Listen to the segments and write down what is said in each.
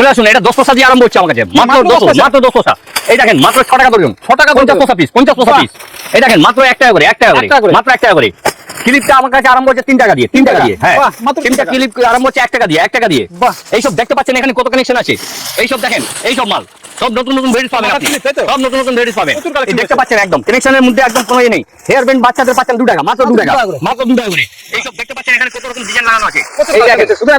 চলে আসুন এটা দশ পয়সা দিয়ে আরম্ভ হচ্ছে আমার কাছে। মাত্র দশ মাত্র দশ পয়সা এই দেখেন মাত্র ছ টাকা ধরুন ছ টাকা পঞ্চাশ পয়সা পিস পঞ্চাশ পয়সা। পিস এই দেখেন মাত্র এক টাকা করে এক টাকা করে। মাত্র এক টাকা করে। ক্লিপটা আমার কাছে আরম্ভ হচ্ছে তিন টাকা দিয়ে তিন টাকা? দিয়ে হ্যাঁ। তিনটা ক্লিপ আরম্ভ হচ্ছে এক টাকা দিয়ে এক টাকা দিয়ে। বাহ। এইসব দেখতে পাচ্ছেন এখানে কত কানেকশন আছে? এইসব দেখেন এইসব মাল। সব নতুন নতুন ভেরিস পাবেন আপনি। ক্লিপ, তাই তো? সব নতুন নতুন ভেরিস পাবেন। প্রচুর collection এই দেখতে পাচ্ছেন একদম কানেকশনের মধ্যে একদম কোনো ইয়ে নেই। হেয়ার ব্যান্ড বাচ্চাদের পাচ্ছেন দু টাকা মাত্র দু টাকা। টাকা মাত্র দু টাকা করে। এইসব দেখতে পাচ্ছেন এখানে কত রকম ডিজাইন লাগানো আছে। প্রচুর এই collection দেখেন রয়েছে, শুধু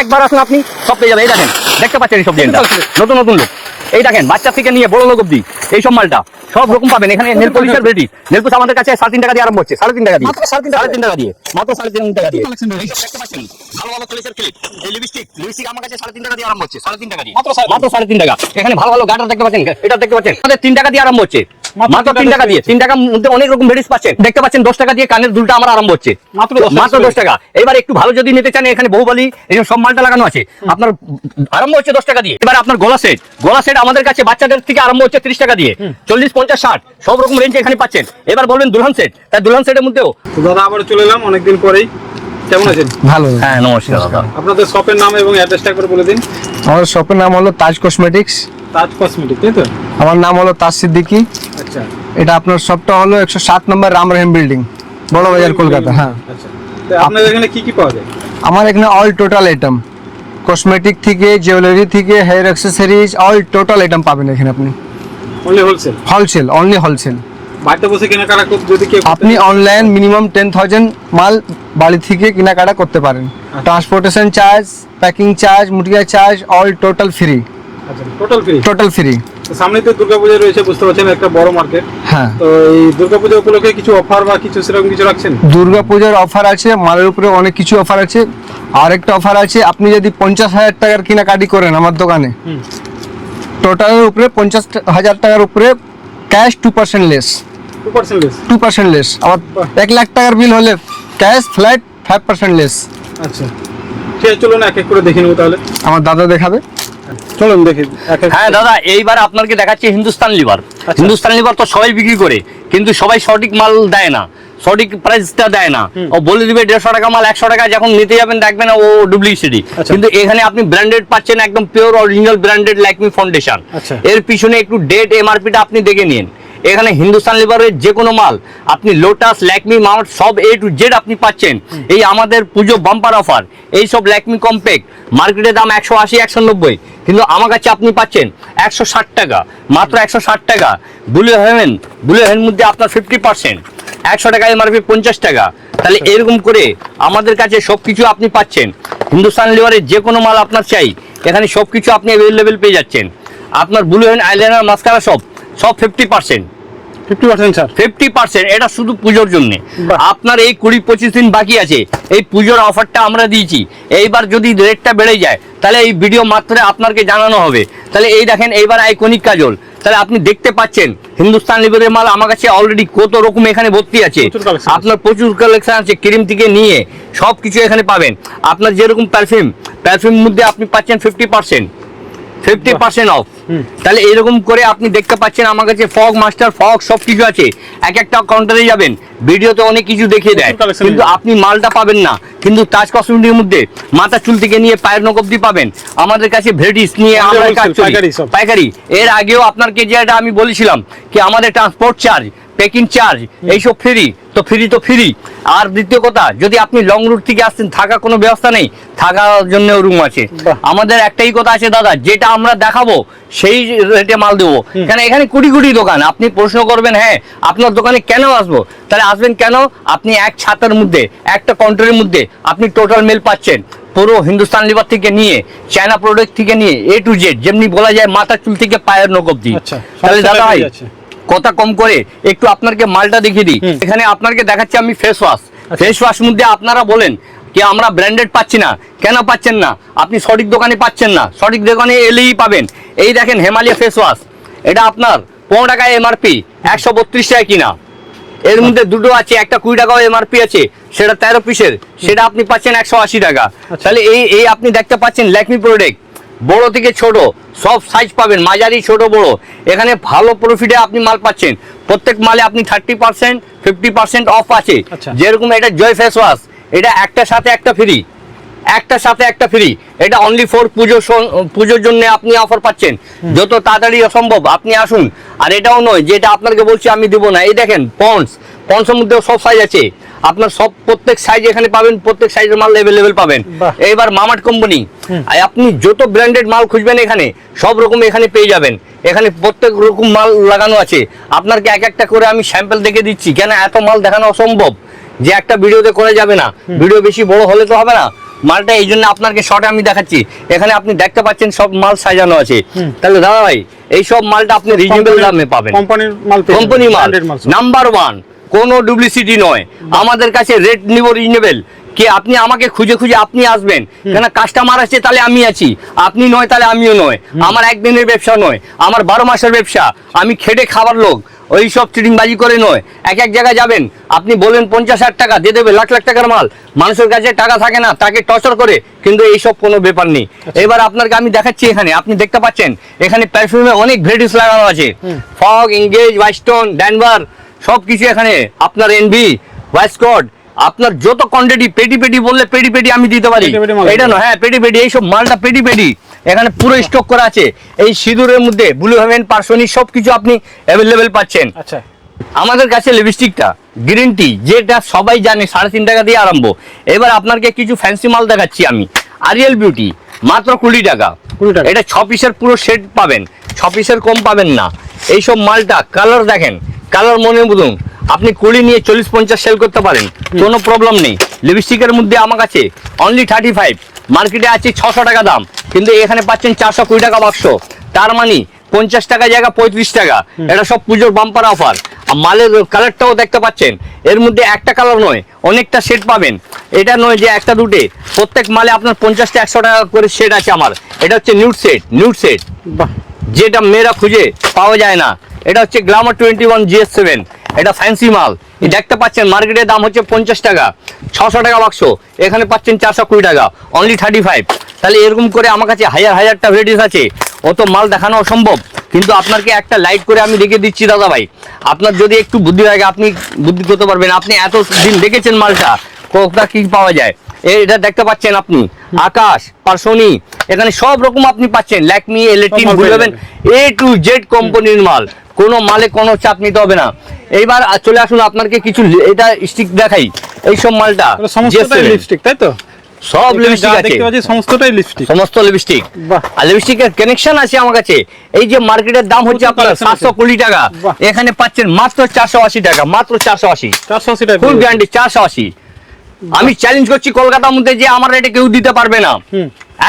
একবার আসুন আপনি সব পেয়ে যাবেন। এই দেখেন দেখতে পাচ্ছেন এইসব ডিজাইনটা। নতুন নতুন লোক এই দেখেন বাচ্চা থেকে নিয়ে বড় লোক অব্দি এইসব মালটা সব রকম পাবেন। এখানে নেল পলিশের রেডি নেল পলিশ আমাদের কাছে সাড়ে তিন টাকা দিয়ে আরম্ভ হচ্ছে। সাড়ে তিন টাকা দিয়ে। মাত্র সাড়ে তিন টাকা। দিয়ে। মাত্র সাড়ে তিন টাকা দিয়ে। Collection দেখতে পাচ্ছেন? ভালো ভালো পলিশের ক্লিপ এই লিপস্টিক লিপস্টিক আমার কাছে সাড়ে তিন টাকা দিয়ে আরম্ভ হচ্ছে। সাড়ে তিন টাকা দিয়ে। মাত্র। মাত্র সাড়ে তিন টাকা। এখানে ভালো ভালো গাটার দেখতে পাচ্ছেন? এটা দেখতে পাচ্ছেন? আমাদের তিন টাকা দিয়ে আরম্ভ হচ্ছে। মাত্র মাত্র তিন তিন টাকা টাকা দিয়ে। তিন টাকার মধ্যে অনেক রকম ভেরিস পাচ্ছেন। দেখতে পাচ্ছেন দশ টাকা দিয়ে কানের দুলটা আমার আরম্ভ হচ্ছে। মাত্র মাত্র দশ টাকা। এবার একটু ভালো যদি নিতে চান এখানে বহুবালি এই সব মালটা লাগানো আছে আপনার আরম্ভ হচ্ছে দশ টাকা দিয়ে। এবার আপনার গলা সেট গলা সেট আমাদের কাছে বাচ্চাদের থেকে আরম্ভ হচ্ছে ত্রিশ টাকা দিয়ে। চল্লিশ পঞ্চাশ ষাট সব রকম রেঞ্জ এখানে পাচ্ছেন। এবার বলবেন দুলহান সেট তাই দুলহান সেটের মধ্যেও? দাদা আবার চলে এলাম অনেকদিন পরেই। কেমন আছেন? ভালো। হ্যাঁ নমস্কার দাদা। আপনাদের শপের নাম এবং অ্যাড্রেসটা একবার বলে দিন। আমার শপের নাম হলো তাজ কসমেটিক্স তাজ কসমেটিক তাই তো? আমার নাম হলো তাজ সিদ্দিকি। আচ্ছা। এটা আপনার শপটা হলো একশো সাত নম্বর রাম রহিম বিল্ডিং বড় বাজার কলকাতা হ্যাঁ। আচ্ছা। তো আপনাদের এখানে কি কি পাওয়া যায়? আমার এখানে অল টোটাল আইটেম কসমেটিক থেকে জুয়েলারি থেকে hair accessories all total item পাবেন এখানে আপনি। Only wholesale wholesale only wholesale বাড়িতে বসে কেনাকাটা যদি কেউ আপনি অনলাইন মিনিমাম টেন থাউজেন্ড মাল বাড়ি থেকে কেনাকাটা করতে পারেন। Transportation charge packing charge মুটিয়া charge all total free total free total free সামনে তো দুর্গাপূজা রয়েছে বুঝতে পারছেন একটা বড় মার্কেট হ্যাঁ। তো এই দুর্গাপূজা উপলক্ষে কিছু অফার বা কিছু সেরকম কিছু রাখছেন? দুর্গা পূজার অফার আছে মালের উপরে অনেক কিছু অফার আছে। আর একটা অফার আছে আপনি যদি পঞ্চাশ হাজার টাকার কেনাকাটি করেন আমার দোকানে টোটালের উপরে পঞ্চাশ হাজার টাকার উপরে cash two percent less two percent less আবার এক লাখ টাকার বিল হলে cash flat five percent less আচ্ছা। ঠিক আছে চলুন এক এক করে দেখে নেব তাহলে। আমার দাদা দেখাবে। চলুন দেখি হ্যাঁ দাদা এইবার আপনাকে দেখাচ্ছি হিন্দুস্তান লিভার। আচ্ছা। হিন্দুস্তান লিভার তো সবাই বিক্রি করে কিন্তু সবাই সঠিক মাল দেয় না সঠিক প্রাইসটা দেয় না। ও বলে দিবে দেড়শো টাকা মাল একশো টাকা যখন নিতে যাবেন দেখবেন ও ডুপ্লিসিটি আচ্ছা। কিন্তু এখানে আপনি ব্র্যান্ডেড পাচ্ছেন একদম pure original branded like me foundation. এর পিছনে একটু ডেট এমআরপিটা আপনি দেখে নিন। এখানে হিন্দুস্তান লিভারের যে কোনো মাল আপনি লোটাস ল্যাকমি মাউন্ট সব এ টু জেড আপনি পাচ্ছেন। এই আমাদের পুজো বাম্পার অফার এই সব ল্যাকমি কম্প্যাক্ট মার্কেটের দাম একশো আশি একশো নব্বই। কিন্তু আমার কাছে আপনি পাচ্ছেন একশো ষাট টাকা, মাত্র একশো ষাট টাকা। বুলে হেভেন বুলে হেভেন মধ্যে আপনার ফিফটি পার্সেন্ট একশো টাকা এমআরপি পঞ্চাশ টাকা। তাহলে এরকম করে আমাদের কাছে সব কিছু আপনি পাচ্ছেন। হিন্দুস্তান লিভারের যে কোনো মাল আপনার চাই, এখানে সব কিছু আপনি অ্যাভেলেবেল পেয়ে যাচ্ছেন। আপনার ব্লু হেন আইলাইনার মাস্কারা সব সব ফিফটি পার্সেন্ট ফিফটি পার্সেন্ট এটা শুধু পুজোর জন্য। আপনার এই কুড়ি পঁচিশ দিন বাকি আছে। এই পুজোর অফারটা আমরা দিয়েছি। এইবার যদি রেটটা বেড়ে যায় তাহলে এই ভিডিও মাত্রে আপনাকে জানানো হবে। তাহলে এই দেখেন এইবার আইকনিক কাজল। তাহলে আপনি দেখতে পাচ্ছেন হিন্দুস্তান লিভারের মাল আমার কাছে অলরেডি কত রকম এখানে ভর্তি আছে। আপনার প্রচুর কালেকশন আছে ক্রিম থেকে নিয়ে সব কিছু এখানে পাবেন। আপনার যেরকম পারফিউম পারফিউম মধ্যে আপনি পাচ্ছেন fifty percent fifty percent off তাহলে এরকম করে আপনি দেখতে পাচ্ছেন আমার কাছে ফগ মাস্টার ফগ সব কিছু আছে। এক একটা কাউন্টারে যাবেন। ভিডিওতে অনেক কিছু দেখিয়ে দেয়। কিন্তু আপনি মালটা পাবেন না। কিন্তু তাজ কসমেটিকের মধ্যে মাথা চুল থেকে নিয়ে পায়ের নখ অব্দি পাবেন। আমাদের কাছে ভেরিস নিয়ে আমরা কাজ পাইকারি এর আগেও আপনাকে যেটা আমি বলেছিলাম কি আমাদের ট্রান্সপোর্ট চার্জ পেকিং চার্জ এইসব ফ্রি তো ফ্রি তো ফ্রি আর দ্বিতীয় কথা যদি আপনি লং রুট থেকে আসছেন থাকা কোনো ব্যবস্থা নেই থাকার জন্য রুম আছে। আমাদের একটাই কথা আছে দাদা যেটা আমরা দেখাবো সেই রেটে মাল দেবো। কেন এখানে কুড়ি কুড়ি দোকান আপনি প্রশ্ন করবেন হ্যাঁ আপনার দোকানে কেন আসব? তাহলে আসবেন কেন? আপনি এক ছাতার মধ্যে একটা কাউন্টারের মধ্যে আপনি টোটাল মেল পাচ্ছেন। পুরো হিন্দুস্তান লিভার থেকে নিয়ে চায়না প্রোডাক্ট থেকে নিয়ে এ টু জেড যেমনি বলা যায় মাথা চুল থেকে পায়ের নখ অব্দি আচ্ছা, তাহলে দাদা ভাই। কথা কম করে একটু আপনাকে মালটা দেখিয়ে দিই। এখানে আপনাকে দেখাচ্ছি আমি ফেস ওয়াশ ফেস ওয়াশ মধ্যে আপনারা বলেন কি আমরা ব্র্যান্ডেড পাচ্ছি না। কেন পাচ্ছেন না? আপনি সঠিক দোকানে পাচ্ছেন না। সঠিক দোকানে এলেই পাবেন। এই দেখেন হেমালয়া ফেস ওয়াশ এটা আপনার পনেরো টাকায় এমআরপি একশো বত্রিশ টাকা কিনা। এর মধ্যে দুটো আছে একটা কুড়ি টাকাও এমআরপি আছে সেটা তেরো পিসের সেটা আপনি পাচ্ছেন একশো আশি টাকা। তাহলে এই এই আপনি দেখতে পাচ্ছেন ল্যাকমি প্রোডাক্ট বড় থেকে ছোট সব সাইজ পাবেন মাঝারি ছোট বড়। এখানে ভালো প্রফিটে আপনি মাল পাচ্ছেন। প্রত্যেক মালে আপনি thirty percent fifty percent off আছে। আচ্ছা। যেরকম এটা জয় ফেস ওয়াশ এটা একটার সাথে একটা ফ্রি একটার সাথে একটা ফ্রি এটা অনলি ফর পুজো পুজোর জন্য আপনি অফার পাচ্ছেন। যত তাড়াতাড়ি সম্ভব আপনি আসুন। আর এটাও নয় যে এটা আপনাকে বলছি আমি দিব না। এই দেখেন পন্স পন্সের মধ্যেও সব সাইজ আছে। আপনার সব প্রত্যেক সাইজ এখানে পাবেন প্রত্যেক সাইজের মাল অ্যাভেলেবেল পাবেন। এইবার মামাট কোম্পানি আপনি যত ব্র্যান্ডেড মাল খুঁজবেন এখানে সব রকম এখানে পেয়ে যাবেন। এখানে প্রত্যেক রকম মাল লাগানো আছে। আপনাকে এক একটা করে আমি স্যাম্পল দেখে দিচ্ছি। কেন এত মাল দেখানো অসম্ভব? যে একটা ভিডিওতে করে যাবে না। ভিডিও বেশি বড় হলে তো হবে না। মালটা এই জন্য আপনাকে শর্টে আমি দেখাচ্ছি। এখানে আপনি দেখতে পাচ্ছেন সব মাল সাজানো আছে। তাহলে দাদা ভাই এই সব মালটা আপনি রিজনেবল দামে পাবেন। কোম্পানির মাল পেয়ে কোম্পানি মাল। নাম্বার ওয়ান কোনো ডুপ্লিসিটি নয়। আমাদের কাছে রেট নিব রিজনেবল কি আপনি আমাকে খুঁজে খুঁজে আপনি আসবেন। কেন কাস্টমার আছে তাহলে আমি আছি। আপনি নয় তাহলে আমিও নয়। আমার একদিনের ব্যবসা নয়। আমার বারো মাসের ব্যবসা। আমি খেটে খাবার লোক। ওই সব চিটিংবাজি করে নয়। এক এক জায়গায় যাবেন। আপনি বলেন পঞ্চাশ হাজার টাকা দিয়ে দেবে লাখ লাখ টাকার মাল। মানুষের কাছে টাকা থাকে না তাকে টর্চার করে। কিন্তু এইসব কোনো ব্যাপার নেই। এবার আপনাকে আমি দেখাচ্ছি এখানে। আপনি দেখতে পাচ্ছেন এখানে পারফিউমে অনেক ভ্যারাইটিস লাগানো আছে। ফগ এঙ্গেজ ওয়াইস্টন ড্যানভার সব কিছু এখানে। আপনার এনভি ওয়াইসকট আপনার যত কোয়ান্টিটি পেটি পেটি বললে পেটি পেটি আমি দিতে পারি। এটা নয় হ্যাঁ পেটি পেটি এইসব মালটা পেটি পেটি। এখানে পুরো স্টক করা আছে। এই সিঁদুরের মধ্যে ব্লু হেভেন পার্সনি সব কিছু আপনি অ্যাভেলেবেল পাচ্ছেন। আচ্ছা। আমাদের কাছে লিপস্টিকটা গ্রিন টি যেটা সবাই জানে সাড়ে তিন টাকা দিয়ে আরম্ভ। এবার আপনাকে কিছু ফ্যান্সি মাল দেখাচ্ছি আমি। আরিয়াল বিউটি মাত্র কুড়ি টাকা। 20 টাকা। এটা ছ পিসের পুরো সেট পাবেন। ছ পিসের কম পাবেন না। এইসব মালটা কালার দেখেন। কালার মনে বুঝুন। আপনি কুড়ি নিয়ে চল্লিশ পঞ্চাশ সেল করতে পারেন। কোনো প্রবলেম নেই। লিপস্টিকের মধ্যে আমার কাছে অনলি থার্টি ফাইভ মার্কেটে আছে ছশো টাকা দাম। কিন্তু এখানে পাচ্ছেন চারশো কুড়ি টাকা বাক্স তার মানে পঞ্চাশ টাকা জায়গা পঁয়ত্রিশ টাকা। এটা সব পুজোর বাম্পার অফার আর মালের কালারটাও দেখতে পাচ্ছেন। এর মধ্যে একটা কালার নয় অনেকটা সেট পাবেন। এটা নয় যে একটা দুটে। প্রত্যেক মালে আপনার পঞ্চাশটা একশো টাকা করে সেট আছে আমার। এটা হচ্ছে নিউট সেট নিউট সেট যেটা মেয়েরা খুঁজে পাওয়া যায় না। এটা হচ্ছে glamour twenty one GS seven এটা ফ্যান্সি মাল। দেখতে পাচ্ছেন মার্কেটের দাম হচ্ছে পঞ্চাশ টাকা। ছশো টাকা বাক্স এখানে পাচ্ছেন চারশো কুড়ি টাকা। অনলি থার্টি ফাইভ তাহলে এরকম করে আমার কাছে হাজার হাজারটা ভ্যারাইটিস আছে। অত মাল দেখানো অসম্ভব। কিন্তু আপনাকে একটা লাইট করে আমি দেখে দিচ্ছি দাদা ভাই আপনার যদি একটু বুদ্ধি লাগে, আপনি বুদ্ধি করতে পারবেন। আপনি এত দিন দেখেছেন মালটা। কোথা কি পাওয়া যায়? এটা দেখতে পাচ্ছেন আপনি। আকাশ পার্সনি এখানে সব রকম আপনি পাচ্ছেন। ল্যাকমি এলেটিন সব বুঝবেন এ টু জেড কোম্পানির মাল। কোনো মালে কোনো চাপ নিতে হবে না। এইবার চলে আসুন আপনাকে কিছু এটা স্টিক দেখাই। মালটা এটা সমস্তটাই J7 লিপস্টিক তাই তো? সব লিপস্টিক আছে। সমস্তটাই লিপস্টিক সমস্ত লিপস্টিক আর লিপস্টিকের কানেকশন আছে আমার কাছে। এই যে মার্কেটের দাম হচ্ছে আপনার সাতশো কুড়ি টাকা। এখানে পাচ্ছেন মাত্র চারশো আশি টাকা মাত্র চারশো আশি। চারশো আশি টাকা ফুল গ্যারান্টি চারশো আশি। আমি চ্যালেঞ্জ করছি কলকাতার মধ্যে যে আমার রেটে কেউ দিতে পারবে না।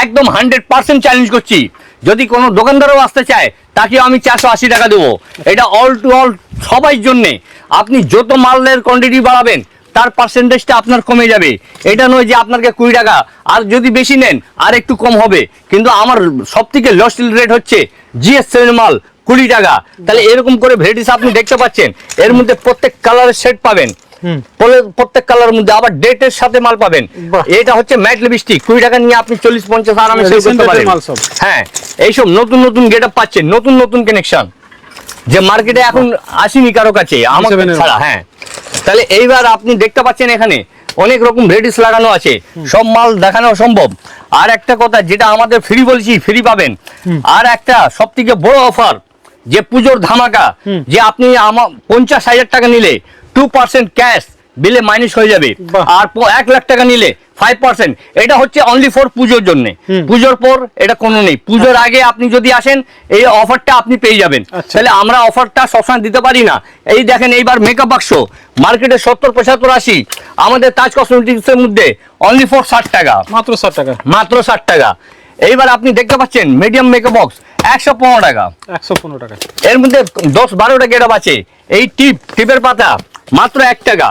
একদম হান্ড্রেড পার্সেন্ট চ্যালেঞ্জ করছি। যদি কোনো দোকানদারও আসতে চায় তাকে আমি চারশো আশি টাকা দেবো। এটা অল টু অল সবাই জন্যে। আপনি যত মালের কোয়ান্টিটি বাড়াবেন তার পার্সেন্টেজটা আপনার কমে যাবে। এটা নয় যে আপনাকে কুড়ি টাকা আর যদি বেশি নেন আর একটু কম হবে। কিন্তু আমার সব থেকে লস রেট হচ্ছে জিএস সেভেন মাল কুড়ি টাকা। তাহলে এরকম করে ভ্যারাইটিস আপনি দেখতে পাচ্ছেন। এর মধ্যে প্রত্যেক কালারের সেট পাবেন। প্রত্যেক কালারের মধ্যে আবার ডেটের সাথে মাল পাবেন। এটা হচ্ছে ম্যাট লিপস্টিক কুড়ি টাকা নিয়ে আপনি চল্লিশ পঞ্চাশ আরামে সেল করতে পারেন। হ্যাঁ এইসব নতুন নতুন গেট আপ পাচ্ছেন নতুন নতুন কানেকশন যে মার্কেটে এখন আসেনি কারও কাছে আমার G7 এর ছাড়া হ্যাঁ। তাহলে এইবার আপনি দেখতে পাচ্ছেন এখানে অনেক রকম রেডিস লাগানো আছে। সব মাল দেখানো সম্ভব আর একটা কথা যেটা আমাদের ফ্রি বলছি ফ্রি পাবেন। আর একটা সব থেকে বড় অফার যে পুজোর ধামাকা যে আপনি আমার পঞ্চাশ হাজার টাকা নিলে টু পার্সেন্ট ক্যাশ বিলে মাইনাস হয়ে যাবে। আর এক লাখ টাকা নিলে ফাইভ পার্সেন্ট এটা হচ্ছে অনলি ফর পুজোর জন্য। পুজোর পর এটা কোনো নেই। পুজোর আগে আপনি যদি আসেন এই অফারটা আপনি পেয়ে যাবেন। আচ্ছা। তাহলে আমরা অফারটা সবসময় দিতে পারি না। এই দেখেন এইবার মেকআপ বাক্স মার্কেটে সত্তর পঁচাত্তর আশি। আমাদের তাজ কসমেটিক্সের মধ্যে অনলি ফর ষাট টাকা। মাত্র ষাট টাকা। মাত্র ষাট টাকা। এইবার আপনি দেখতে পাচ্ছেন মিডিয়াম মেকআপ বক্স একশো পনেরো টাকা। একশো পনেরো টাকা। এর মধ্যে দশ বারোটা গেটআপ আছে। এই টিপ টিপের পাতা। মাত্র এক টাকা।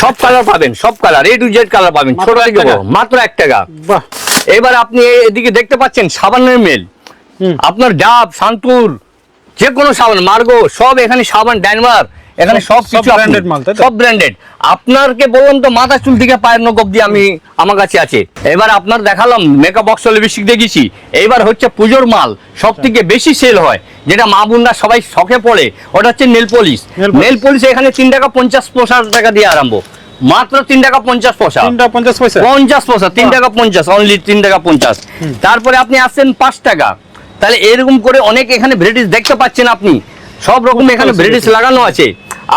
সব কালার পাবেন সব colour A to Z colour পাবেন ছোট থেকে মাত্র এক টাকা। এবার আপনি এদিকে দেখতে পাচ্ছেন সাবানের মেল। আপনার ডাব শান্তুর যে কোনো সাবান মার্গো সব এখানে সাবান ড্যানমার এখানে সব কিছু branded মাল, তাই সব ব্র্যান্ডেড আপনারকে বললাম তো মাথা চুল থেকে পায়ের নখ অব্দি আমি আমার কাছে আছে। এবার আপনার দেখালাম মেকআপ বক্স লিপস্টিক দেখেছি। এইবার হচ্ছে পুজোর মাল সব থেকে বেশি সেল হয় যেটা মা বোনরা সবাই শখে পড়ে ওটা হচ্ছে নেল পলিশ নেল পলিশ এখানে তিন টাকা পঞ্চাশ পঁচাশ টাকা দিয়ে আরম্ভ। মাত্র তিন টাকা পঞ্চাশ পয়সা। পঞ্চাশ পয়সা? পঞ্চাশ পয়সা তিন টাকা পঞ্চাশ অনলি তিন টাকা পঞ্চাশ। তারপরে আপনি আসছেন পাঁচ টাকা। তাহলে এরকম করে অনেক এখানে ভ্যারাইটিস দেখতে পাচ্ছেন আপনি। সব রকম এখানে ভ্যারাইটিস লাগানো আছে।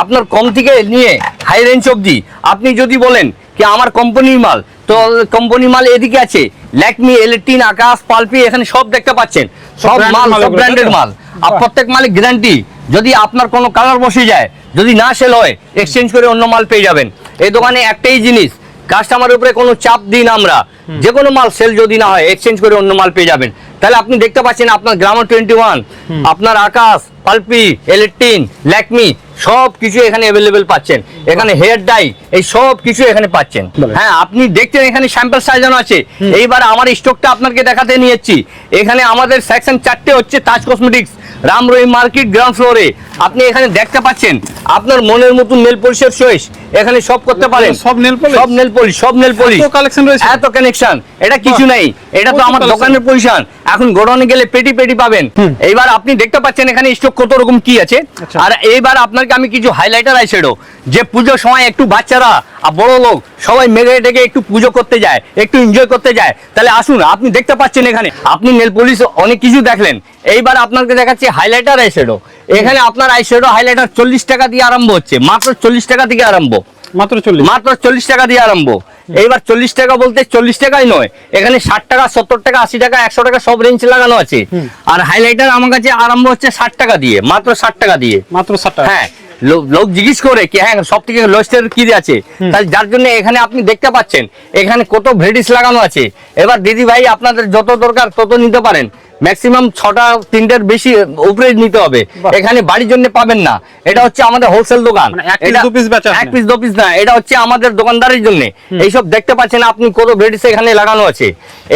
আপনার কম থেকে নিয়ে হাই রেঞ্জ অবধি আপনি যদি বলেন কি আমার কোম্পানির মাল তো কোম্পানির মাল এদিকে আছে ল্যাকমি এলেটিন আকাশ পালপি এখানে সব দেখতে পাচ্ছেন। সব মাল সব এগুলো, ব্র্যান্ডেড মাল। আর প্রত্যেক মালে গ্যারান্টি যদি আপনার কোনো কালার বসে যায় যদি না সেল হয় এক্সচেঞ্জ করে অন্য মাল পেয়ে যাবেন। এই দোকানে একটাই জিনিস কাস্টমারের উপরে কোনো চাপ দিই না আমরা। যে কোনো মাল সেল যদি না হয় এক্সচেঞ্জ করে অন্য মাল পেয়ে যাবেন। তাহলে আপনি দেখতে পাচ্ছেন আপনার গ্রামার টোয়েন্টি ওয়ান আপনার আকাশ পালপি এলেকট্রিন ল্যাকমি সব কিছু এখানে অ্যাভেলেবেল পাচ্ছেন। এখানে হেয়ার ডাই এই সব কিছু এখানে পাচ্ছেন। হ্যাঁ আপনি দেখছেন এখানে স্যাম্পল সাজানো আছে। এইবার আমার স্টকটা আপনাকে দেখাতে নিয়েছি এখানে আমাদের সেকশন চারটে হচ্ছে Taj cosmetics Ram Rahim market ground ফ্লোরে আপনি এখানে দেখতে পাচ্ছেন আপনার মনের মতন নেল পলিশের চয়েস এখানে সব করতে পারেন। সব nail polish? সব নেল পলিশ সব নেল পলিশ এত collection রয়েছে? এত কানেকশন এটা কিছু। নাই। এটা তো আমার দোকানের পজিশন এখন গোডাউনে গেলে পেটি পেটি পাবেন। এইবার আপনি দেখতে পাচ্ছেন এখানে স্টক কত রকম কি আছে। আচ্ছা। আর এইবার আপনাকে আমি কিছু হাইলাইটার আইশ্যাডো যে পুজোর সময় একটু বাচ্চারা আর বড় লোক সবাই মেঘে ডেকে একটু পুজো করতে যায় একটু এনজয় করতে যায়। তাহলে আসুন আপনি দেখতে পাচ্ছেন এখানে। আপনি নেল পলিশ অনেক কিছু দেখলেন। এইবার আপনাকে দেখাচ্ছি হাইলাইটার আইশ্যাডো এখানে আপনার আইশ্যাডো হাইলাইটার চল্লিশ টাকা দিয়ে আরম্ভ হচ্ছে। মাত্র চল্লিশ টাকা থেকে আরম্ভ। মাত্র চল্লিশ। মাত্র চল্লিশ টাকা দিয়ে আরম্ভ। এইবার চল্লিশ টাকা বলতে চল্লিশ টাকাই নয়। এখানে ষাট টাকা সত্তর টাকা আশি টাকা একশো টাকা সব রেঞ্জ লাগানো আছে। আর হাইলাইটার আমার কাছে আরম্ভ হচ্ছে ষাট টাকা দিয়ে। মাত্র ষাট টাকা দিয়ে। মাত্র ষাট টাকা। হ্যাঁ লোক জিজ্ঞেস করে কি হ্যাঁ সব থেকে লোয়েস্টের কি আছে? তাহলে যার জন্য এখানে আপনি দেখতে পাচ্ছেন এখানে কত ভেডিস লাগানো আছে। এবার দিদি ভাই আপনাদের যত দরকার তত নিতে পারেন। ম্যাক্সিমাম ছটা তিনটের বেশি উপরে নিতে হবে। এখানে বাড়ির জন্য পাবেন না। এটা হচ্ছে আমাদের হোলসেল দোকান। মানে এক? পিস দু পিস না এটা হচ্ছে আমাদের দোকানদারের জন্য। এইসব দেখতে পাচ্ছেন আপনি কত ভেডিস এখানে লাগানো আছে।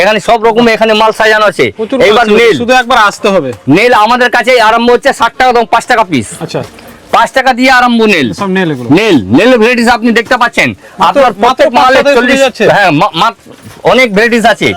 এখানে সব রকম এখানে মাল সাজানো আছে। এবার নেল শুধু একবার আসতে হবে। নেল আমাদের কাছে আরম্ভ হচ্ছে ষাট টাকা এবং পাঁচ টাকা পিস আচ্ছা। পাঁচ টাকা দিয়ে আরম্ভ নেল নেল নেল ভ্যারাইটিস আপনি দেখতে পাচ্ছেন। আপনার প্রত্যেক মালে চল্লিশ হ্যাঁ অনেক ভ্যারাইটিস আছে।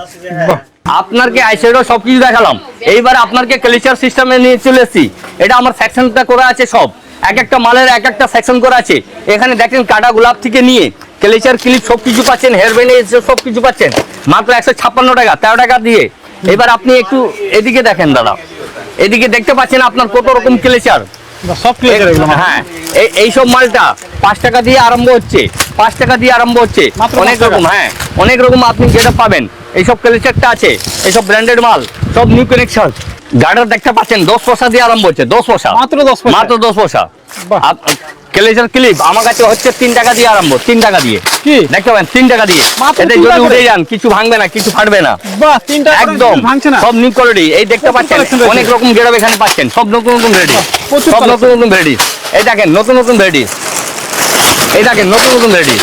আপনাকে আইশ্যাডো সবকিছু দেখালাম। এইবার আপনাকে ক্লিচার সিস্টেমে নিয়ে চলে এসেছি। এটা আমার সেকশনটা করা আছে সব। এক একটা মালের এক একটা সেকশন করা আছে। এখানে দেখেন কাটা গোলাপ থেকে নিয়ে ক্লিচার ক্লিপ সব কিছু পাচ্ছেন হেয়ার ব্যান্ড সব কিছু পাচ্ছেন। মাত্র একশো ছাপ্পান্ন টাকা তেরো টাকা দিয়ে। এবার আপনি একটু এদিকে দেখেন দাদা। এদিকে দেখতে পাচ্ছেন আপনার কত রকম ক্লিচার সব ক্লিয়ার হ্যাঁ। এই এইসব মালটা পাঁচ টাকা দিয়ে আরম্ভ হচ্ছে। পাঁচ টাকা দিয়ে আরম্ভ হচ্ছে। অনেক রকম হ্যাঁ। অনেক রকম আপনি যেটা পাবেন। এইসব কালেকচারটা আছে এইসব ব্র্যান্ডেড মাল সব নিউ কানেকশন গার্ডার দেখতে পাচ্ছেন দশ পয়সা দিয়ে আরম্ভ হচ্ছে দশ পয়সা। মাত্র 10 পয়সা? মাত্র দশ পয়সা। ক্লিপ আমার কাছে হচ্ছে তিন টাকা দিয়ে আরম্ভ তিন টাকা দিয়ে। কি? দেখতে পাবেন তিন টাকা দিয়ে। মাত্র এতে যদি উঠে যান কিছু ভাঙবে না কিছু ফাটবে না। একদম সব নিউ কোয়ালিটি এই দেখতে পাচ্ছেন অনেক রকম গেড়াব এখানে পাচ্ছেন সব নতুন নতুন ভ্যারাইটি সব নতুন নতুন ভ্যারাইটি এই দেখেন নতুন নতুন ভ্যারাইটি এই দেখেন নতুন নতুন ভ্যারাইটি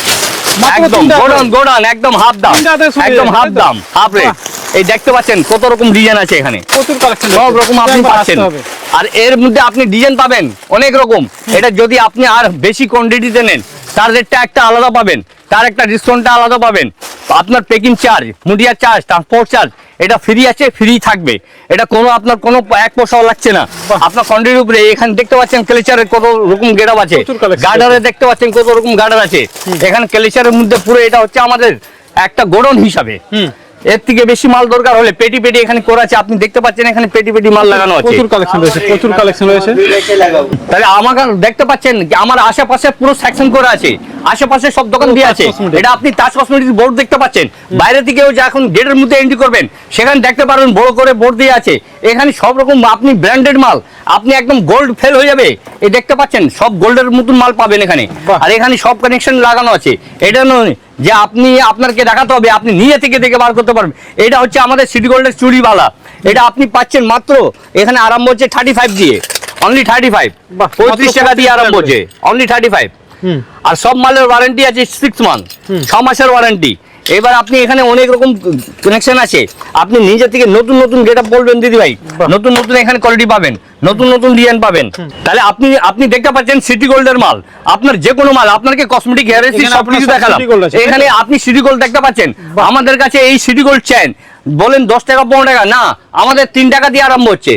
একদম গোডাউন গোডাউন একদম হাফ দাম একদম হাফ যাবে, তাই তো? দাম। হাফ রেট এই দেখতে পাচ্ছেন কত রকম ডিজাইন আছে এখানে। প্রচুর কালেকশন সব রকম আপনি পাচ্ছেন। আর এর মধ্যে আপনি ডিজাইন পাবেন অনেক রকম। এটা যদি আপনি আর বেশি কোয়ান্টিটিতে নেন তার রেটটা একটা আলাদা পাবেন। তার একটা ডিসকাউন্টটা আলাদা পাবেন। আপনার পেকিং চার্জ মুডিয়া চার্জ ট্রান্সপোর্ট চার্জ এটা ফ্রি আছে ফ্রি থাকবে। এটা কোনো আপনার কোনো এক পয়সাও লাগছে না। আপনার কোয়ান্টিটির উপরে এখানে দেখতে পাচ্ছেন ক্লেচারের কত রকম গেটআপ আছে। গার্ডারে দেখতে পাচ্ছেন কত রকম গার্ডার আছে। এখানে ক্লেচারের মধ্যে পুরো এটা হচ্ছে আমাদের একটা গোডাউন হিসাবে। হুম। এর থেকে বেশি মাল দরকার হলে পেটি পেটি এখানে করা আছে। আপনি দেখতে পাচ্ছেন এখানে পেটি পেটি মাল লাগানো আছে। প্রচুর কালেকশন রয়েছে প্রচুর কালেকশন রয়েছে। তাহলে আমাকে দেখতে পাচ্ছেন আমার আশেপাশে পুরো সেকশন করা আছে। আশেপাশে সব দোকান দিয়ে আছে। এটা আপনি তাজ কসমেটিক্স বোর্ড দেখতে পাচ্ছেন। বাইরে থেকেও যখন গেটের মধ্যে এন্ট্রি করবেন সেখানে দেখতে পারবেন বড় করে বোর্ড দিয়ে আছে। এখানে সব রকম আপনি ব্র্যান্ডেড মাল আপনি একদম গোল্ড ফেল হয়ে যাবে। এই দেখতে পাচ্ছেন সব গোল্ডের মতন মাল পাবেন এখানে। আর এখানে সব কানেকশন লাগানো আছে। এটা নয় যে আপনি আপনাকে দেখাতে হবে আপনি নিজে থেকে দেখে বার করতে পারবেন। এটা হচ্ছে আমাদের সিটি গোল্ডের চুড়িওয়ালা। এটা আপনি পাচ্ছেন মাত্র এখানে আরম্ভ হচ্ছে থার্টি ফাইভ দিয়ে। অনলি থার্টি ফাইভ পঁয়ত্রিশ টাকা দিয়ে আরম্ভ হচ্ছে। Only thirty five. আর সব মালের ওয়ারেন্টি আছে সিক্স মান্থ ছ মাসের ওয়ারেন্টি এবার আপনি এখানে অনেক রকম কানেকশন আছে। আপনি নিজে থেকে নতুন নতুন গেট বলবেন দিদি ভাই নতুন নতুন এখানে কোয়ালিটি পাবেন নতুন নতুন ডিজাইন পাবেন। তাহলে আপনি আপনি দেখতে পাচ্ছেন সিটি গোল্ডের মাল। আপনার যে কোনো মাল আপনাকে কসমেটিক হেয়ার সব কিছু দেখালাম? এখানে আপনি সিটি গোল্ড দেখতে পাচ্ছেন। আমাদের কাছে এই সিটি গোল্ড চেন বলেন দশ টাকা পনেরো টাকা না আমাদের তিন টাকা দিয়ে আরম্ভ হচ্ছে।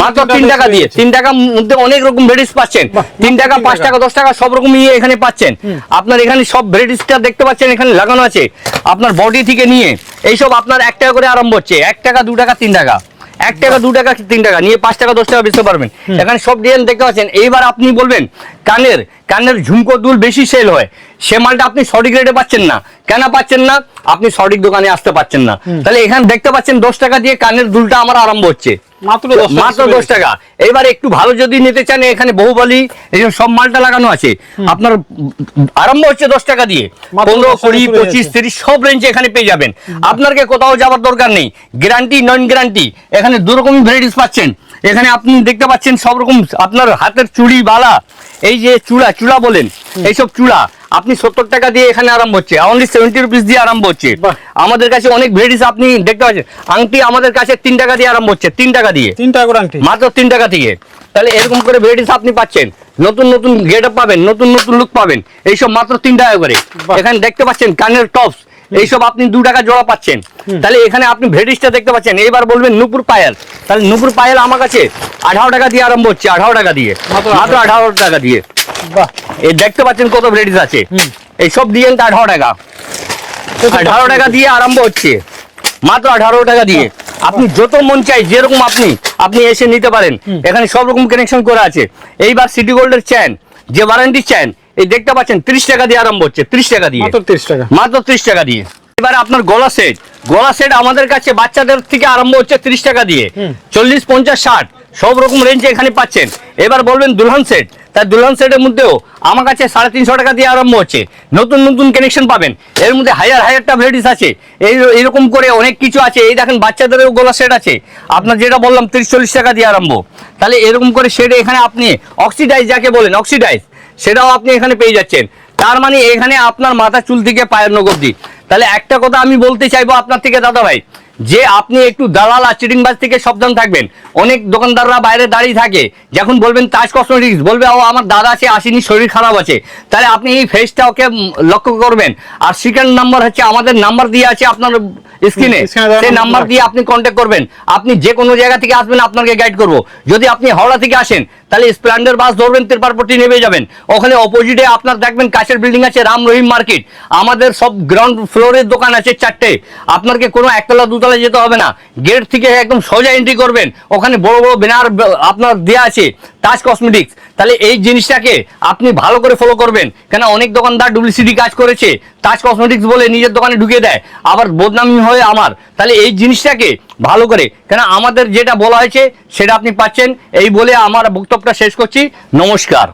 মাত্র তিন টাকা দিয়ে তিন টাকার মধ্যে অনেক রকম ভেরাইটিস পাচ্ছেন। তিন টাকা পাঁচ টাকা। দশ টাকা সব রকম ইয়ে এখানে পাচ্ছেন। আপনার এখানে সব ভেরাইটিসটা দেখতে পাচ্ছেন এখানে লাগানো আছে। আপনার বডি থেকে নিয়ে এইসব আপনার এক টাকা করে আরম্ভ হচ্ছে। এক টাকা দু টাকা তিন টাকা। এক টাকা দু টাকা তিন টাকা নিয়ে পাঁচ টাকা দশ টাকা বেচতে পারবেন। এখানে সব ডিজাইন দেখতে পাচ্ছেন। এইবার আপনি বলবেন কানের কানের ঝুমকো দুল বেশি সেল হয়। সে মালটা আপনি সঠিক রেটে পাচ্ছেন না। কেন পাচ্ছেন না? আপনি সঠিক দোকানে আসতে পাচ্ছেন না। তাহলে এখানে দেখতে পাচ্ছেন দশ টাকা দিয়ে কানের দুলটা আমার আরম্ভ হচ্ছে। মাত্র দশ টাকা মাত্র দশ টাকা। এবার একটু ভালো যদি নিতে চান এখানে বহুবালি এই সব মালটা লাগানো আছে। আপনার আরম্ভ হচ্ছে দশ টাকা দিয়ে। পনেরো কুড়ি পঁচিশ তিরিশ সব রেঞ্জে এখানে পেয়ে যাবেন। আপনাকে কোথাও যাওয়ার দরকার নেই। গ্যারান্টি নন গ্যারান্টি এখানে দু রকম ভ্যারাইটিস পাচ্ছেন। এখানে আপনি দেখতে পাচ্ছেন সব রকম আপনার হাতের চুড়ি বালা এই যে চূড়া চূড়া বলেন এইসব চূড়া। আপনি সত্তর টাকা দিয়ে এখানে আরম্ভ হচ্ছে অনলি সেভেন্টি রুপিস দিয়ে আরম্ভ হচ্ছে। আমাদের কাছে অনেক ভ্যারাইটিস আপনি দেখতে পাচ্ছেন। আংটি আমাদের কাছে তিন টাকা দিয়ে আরম্ভ হচ্ছে তিন টাকা দিয়ে। তিন টাকা করে আংটি। মাত্র তিন টাকা থেকে তাহলে এরকম করে ভ্যারাইটিস আপনি পাচ্ছেন। নতুন নতুন গেট পাবেন নতুন নতুন লুক পাবেন। এইসব মাত্র তিন টাকা করে। এখানে দেখতে পাচ্ছেন কানের টপস এইসব আপনি দু টাকা জোড়া পাচ্ছেন। তাহলে এখানে আপনি ভেরিসটা দেখতে পাচ্ছেন। এইবার বলবেন নুপুর পায়েল। তাহলে নুপুর পায়েল আমার কাছে আঠারো টাকা দিয়ে আরম্ভ হচ্ছে আঠারো টাকা দিয়ে। মাত্র আঠারো। টাকা দিয়ে। বাহ। এই দেখতে পাচ্ছেন কত ভ্যারাইটিস আছে। এইসব ডিজাইনটা আঠারো টাকা। আঠারো টাকা দিয়ে আরম্ভ হচ্ছে। মাত্র আঠারো টাকা দিয়ে। আপনি যত মন চাই যেরকম আপনি আপনি এসে নিতে পারেন। এখানে সব রকম কানেকশন করা আছে। এইবার সিটি গোল্ডের চ্যান যে ওয়ারেন্টি চ্যান এই দেখতে পাচ্ছেন ত্রিশ টাকা দিয়ে আরম্ভ হচ্ছে ত্রিশ টাকা দিয়ে। মাত্র তিরিশ টাকা। মাত্র ত্রিশ টাকা দিয়ে। এবার আপনার গলা সেট গলা সেট আমাদের কাছে বাচ্চাদের থেকে আরম্ভ হচ্ছে ত্রিশ টাকা দিয়ে। চল্লিশ পঞ্চাশ ষাট সব রকম রেঞ্জে এখানে পাচ্ছেন। এবার বলবেন দুলহান সেট তার দুলহান সেটের মধ্যেও আমার কাছে সাড়ে তিনশো টাকা দিয়ে আরম্ভ হচ্ছে। নতুন নতুন কানেকশন পাবেন। এর মধ্যে হাজার হাজারটা ভ্যারাইটিস আছে। এই এরকম করে অনেক কিছু আছে। এই দেখেন বাচ্চাদেরও গলা সেট আছে। আপনার যেটা বললাম তিরিশ চল্লিশ টাকা দিয়ে আরম্ভ। তাহলে এরকম করে সেট এখানে আপনি অক্সিডাইজ যাকে বলেন অক্সিডাইজ সেটাও আপনি এখানে পেয়ে যাচ্ছেন। তার মানে এখানে আপনার মাথা চুল থেকে পায়ের নগর দিক তাহলে একটা কথা আমি বলতে চাইব আপনার থেকে দাদা ভাই যে আপনি একটু দালাল আর চিটিংবাজ থেকে সাবধান থাকবেন। অনেক দোকানদাররা বাইরে দাঁড়িয়ে থাকে যখন বলবেন তাজ কসমেটিক্স বলবে ও আমার দাদা আছে আসেনি শরীর খারাপ আছে। তাহলে আপনি এই ফেসটা ওকে লক্ষ্য করবেন। আর সেকেন্ড নাম্বার হচ্ছে আমাদের নাম্বার দিয়ে আছে আপনার স্ক্রিনে সেই নাম্বার দিয়ে আপনি কন্ট্যাক্ট করবেন। আপনি যে কোনো জায়গা থেকে আসবেন আপনাকে গাইড করব। যদি আপনি হাওড়া থেকে আসেন তাহলে স্প্লেন্ডার বাস ধরবেন তিরপারপট্টি নেমে যাবেন। ওখানে অপোজিটে আপনার দেখবেন কাছের বিল্ডিং আছে রাম রহিম মার্কেট আমাদের সব গ্রাউন্ড ফ্লোরের দোকান আছে চারটে। আপনাকে কোনো একতলা দুতলা যেতে হবে না। গেট থেকে একদম সোজা এন্ট্রি করবেন। ওখানে বড় বড় ব্যানার আপনার দেওয়া আছে তাজ কসমেটিক্স তাহলে এই জিনিসটাকে আপনি ভালো করে ফলো করবেন। কেন অনেক দোকানদার ডুপ্লিসিটি কাজ করেছে। তাজ কসমেটিক্স বলে নিজের দোকানে ঢুকিয়ে দেয়। আবার বদনামি হয়ে আমার। তাহলে এই জিনিসটাকে ভালো করে। কেন আমাদের যেটা বলা হয়েছে, সেটা আপনি পাচ্ছেন। এই বলে আমার বক্তব্যটা শেষ করছি। নমস্কার।